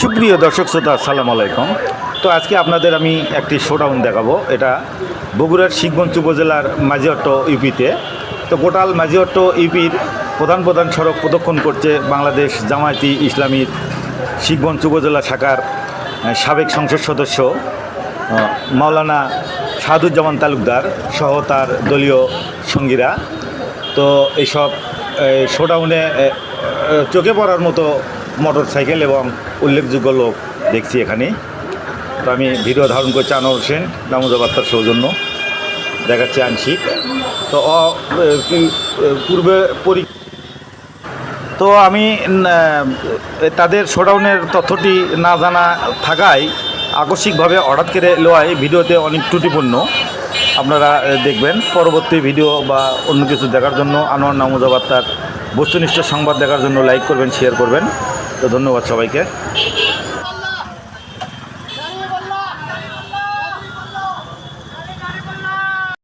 সুপ্রিয় দর্শক শ্রোতা, আসসালামু আলাইকুম। তো আজকে আপনাদের আমি একটি শোডাউন দেখাবো। এটা বগুড়ার শিখগঞ্জ উপজেলার মাঝিহট্ট ইউপিতে। তো গোটাল মাঝিহট্ট ইউপির প্রধান প্রধান সড়ক প্রদক্ষণ করছে বাংলাদেশ জামায়াতি ইসলামীর শিখগঞ্জ উপজেলা শাখার সাবেক সংসদ সদস্য মাওলানা সাহাদুজ্জামান তালুকদার সহ তার দলীয় সঙ্গীরা। তো এইসব শোডাউনে চোখে পড়ার মতো মোটর সাইকেল এবং উল্লেখযোগ্য লোক দেখছি এখানে। তো আমি ভিডিও ধারণ করছি আনোয়ার হোসেন নামুজাবাত্তার সৌজন্য, দেখাচ্ছি আংশিক। তো পূর্বে পরি, তো আমি তাদের শোডাউনের তথ্যটি না জানা থাকায় আকস্মিকভাবে হঠাৎ করে লোয়ায় ভিডিওতে অনেক ত্রুটিপূর্ণ। আপনারা দেখবেন। পরবর্তী ভিডিও বা অন্য কিছু দেখার জন্য আনোয়ার নামুজাবাদ তার বস্তুনিষ্ঠ সংবাদ দেখার জন্য লাইক করবেন শেয়ার করবেন। তো ধন্যবাদ সবাইকে।